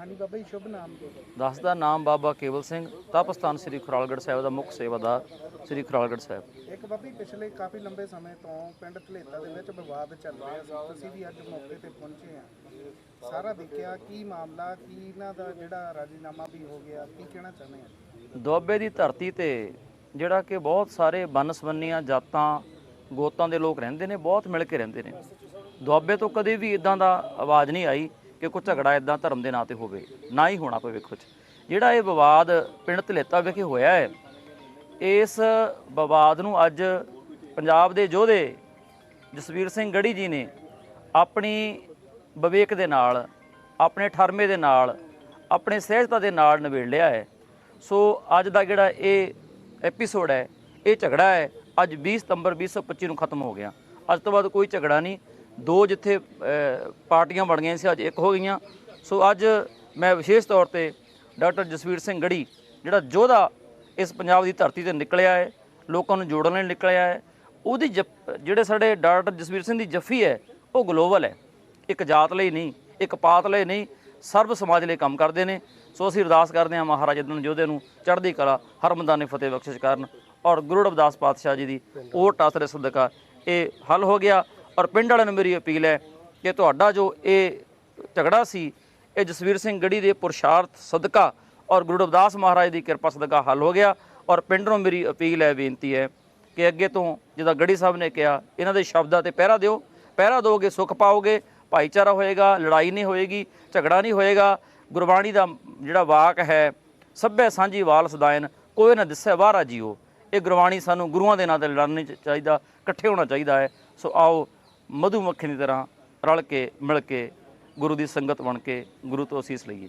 ਹਾਂਜੀ ਬਾਬਾ ਜੀ ਸ਼ੁਭ ਨਾਮ ਜੀ ਦੱਸ ਦਾ ਨਾਮ ਬਾਬਾ ਕੇਵਲ ਸਿੰਘ ਤਪਸਥਾਨ ਸ੍ਰੀ ਖੁਰਾਲਗੜ੍ਹ ਸਾਹਿਬ ਦਾ ਮੁੱਖ ਸੇਵਾਦਾਰ ਸ੍ਰੀ ਖੁਰਾਲਗੜ੍ਹ ਸਾਹਿਬ। ਇੱਕ ਬਾਬੀ ਪਿਛਲੇ ਕਾਫੀ ਲੰਬੇ ਸਮੇਂ ਤੋਂ ਪਿੰਡ ਧਲੇਤਾ ਦੇ ਵਿੱਚ ਵਿਵਾਦ ਚੱਲ ਰਿਹਾ ਸੀ। ਤੁਸੀਂ ਵੀ ਅੱਜ ਮੌਕੇ ਤੇ ਪਹੁੰਚੇ ਆ। ਸਾਰਾ ਦੇਖਿਆ ਕੀ ਮਾਮਲਾ ਕੀ ਇਹਨਾਂ ਦਾ ਜਿਹੜਾ ਰਾਜੀਨਾਮਾ ਵੀ ਹੋ ਗਿਆ ਕੀ ਕਹਿਣਾ ਚਾਹੁੰਦੇ ਆ? ਦੁਆਬੇ ਦੀ ਧਰਤੀ ਤੇ ਜਿਹੜਾ ਕਿ ਬਹੁਤ ਸਾਰੇ ਬਨਸਬੰਨੀਆਂ ਜਾਤਾਂ ਗੋਤਾਂ ਦੇ ਲੋਕ ਰਹਿੰਦੇ ਨੇ ਬਹੁਤ ਮਿਲ ਕੇ ਰਹਿੰਦੇ ਨੇ। ਦੁਆਬੇ ਤੋਂ ਕਦੇ ਵੀ ਇਦਾਂ ਦਾ ਆਵਾਜ਼ ਨਹੀਂ ਆਈ। ਕਿ ਕੋਈ ਝਗੜਾ ਇਦਾਂ ਧਰਮ ਦੇ ਨਾਂ ਤੇ ਹੋਵੇ, ਨਾ ਹੀ ਹੋਣਾ ਭਵਿੱਖ ਕੁਝ ਜਿਹੜਾ ਇਹ ਵਿਵਾਦ ਪਿੰਡ ਧਲੇਤਾ ਵਿਖੇ ਹੋਇਆ ਹੈ, ਇਸ ਵਿਵਾਦ ਨੂੰ ਅੱਜ ਪੰਜਾਬ ਦੇ ਯੋਧੇ ਜਸਵੀਰ ਸਿੰਘ ਗੜੀ ਜੀ ਨੇ ਆਪਣੀ ਵਿਵੇਕ ਦੇ ਨਾਲ, ਆਪਣੇ ਠਰਮੇ ਦੇ ਨਾਲ, ਆਪਣੇ ਸਹਿਜਤਾ ਦੇ ਨਾਲ ਨਿਬੇੜ ਲਿਆ ਹੈ। ਸੋ ਅੱਜ ਦਾ ਜਿਹੜਾ ਇਹ ਐਪੀਸੋਡ ਹੈ, ਇਹ ਝਗੜਾ ਹੈ, ਅੱਜ 20 ਸਤੰਬਰ 2025 ਨੂੰ ਖਤਮ ਹੋ ਗਿਆ। ਅੱਜ ਤੋਂ ਬਾਅਦ ਕੋਈ ਝਗੜਾ ਨਹੀਂ ਦੋ ਜਿੱਥੇ ਪਾਰਟੀਆਂ ਬਣ ਗਈਆਂ ਸੀ, ਅੱਜ ਇੱਕ ਹੋ ਗਈਆਂ। ਸੋ ਅੱਜ ਮੈਂ ਵਿਸ਼ੇਸ਼ ਤੌਰ ਤੇ ਡਾਕਟਰ ਜਸਵੀਰ ਸਿੰਘ ਗੜੀ, ਜਿਹੜਾ ਯੋਧਾ ਇਸ ਪੰਜਾਬ ਦੀ ਧਰਤੀ ਤੇ ਨਿਕਲਿਆ ਹੈ, ਲੋਕਾਂ ਨੂੰ ਜੋੜਨ ਲਈ ਨਿਕਲਿਆ ਹੈ, ਉਹਦੀ ਜਪ- ਜਿਹੜੇ ਸਾਡੇ ਡਾਕਟਰ ਜਸਵੀਰ ਸਿੰਘ ਦੀ ਜੱਫੀ ਹੈ, ਉਹ ਗਲੋਬਲ ਹੈ। ਇੱਕ ਜਾਤ ਲਈ ਨਹੀਂ, ਇੱਕ ਪਾਤ ਲਈ ਨਹੀਂ, ਸਰਬ ਸਮਾਜ ਲਈ ਕੰਮ ਕਰਦੇ ਨੇ। ਸੋ ਅਸੀਂ ਅਰਦਾਸ ਕਰਦੇ ਹਾਂ ਮਹਾਰਾਜ ਜਦਨ ਜੋਧੇ ਨੂੰ ਚੜ੍ਹਦੀ ਕਲਾ ਹਰਮੰਦਾਨੇ ਫਤਿਹ ਬਖਸ਼ਿਸ਼ ਕਰਨ। ਔਰ ਗੁਰੂ ਰਵਿਦਾਸ ਪਾਤਸ਼ਾਹ ਜੀ ਦੀ ਉਹ ਟਾਸਰੇ ਸਦਕਾ ਇਹ ਹੱਲ ਹੋ ਗਿਆ। ਔਰ ਪਿੰਡ ਵਾਲਿਆਂ ਨੂੰ ਮੇਰੀ ਅਪੀਲ ਹੈ ਕਿ ਤੁਹਾਡਾ ਜੋ ਇਹ ਝਗੜਾ ਸੀ, ਇਹ ਜਸਵੀਰ ਸਿੰਘ ਗੜੀ ਦੇ ਪੁਰਸ਼ਾਰਥ ਸਦਕਾ ਔਰ ਗੁਰੂ ਰਵਿਦਾਸ ਮਹਾਰਾਜ ਦੀ ਕਿਰਪਾ ਸਦਕਾ ਹੱਲ ਹੋ ਗਿਆ। ਔਰ ਪਿੰਡ ਨੂੰ ਮੇਰੀ ਅਪੀਲ ਹੈ, ਬੇਨਤੀ ਹੈ ਕਿ ਅੱਗੇ ਤੋਂ ਜਿੱਦਾਂ ਗੜੀ ਸਾਹਿਬ ਨੇ ਕਿਹਾ, ਇਹਨਾਂ ਦੇ ਸ਼ਬਦਾਂ ਤੇ ਪਹਿਰਾ ਦਿਓ। ਪਹਿਰਾ ਦੋਗੇ, ਸੁੱਖ ਪਾਓਗੇ, ਭਾਈਚਾਰਾ ਹੋਏਗਾ, ਲੜਾਈ ਨਹੀਂ ਹੋਏਗੀ, ਝਗੜਾ ਨਹੀਂ ਹੋਏਗਾ। ਗੁਰਬਾਣੀ ਦਾ ਜਿਹੜਾ ਵਾਕ ਹੈ ਸਭੇ ਸਾਂਝੀ ਵਾਲ ਸਦਾਇਨ, ਕੋਈ ਨਾ ਦਿਸੈ ਵਾਰਾ ਜੀਓ। ਇਹ ਗੁਰਬਾਣੀ ਸਾਨੂੰ ਗੁਰੂਆਂ ਦੇ ਨਾਂ ਤੇ ਲੜਨਾ ਨਹੀਂ ਚਾਹੀਦਾ, ਇਕੱਠੇ ਹੋਣਾ ਚਾਹੀਦਾ ਹੈ। ਸੋ ਆਓ ਮਧੂ ਮੱਖੀ ਦੀ ਤਰ੍ਹਾਂ ਰਲ ਕੇ, ਮਿਲ ਕੇ ਗੁਰੂ ਦੀ ਸੰਗਤ ਬਣ ਕੇ ਗੁਰੂ ਤੋਂ ਅਸੀਸ ਲਈਏ।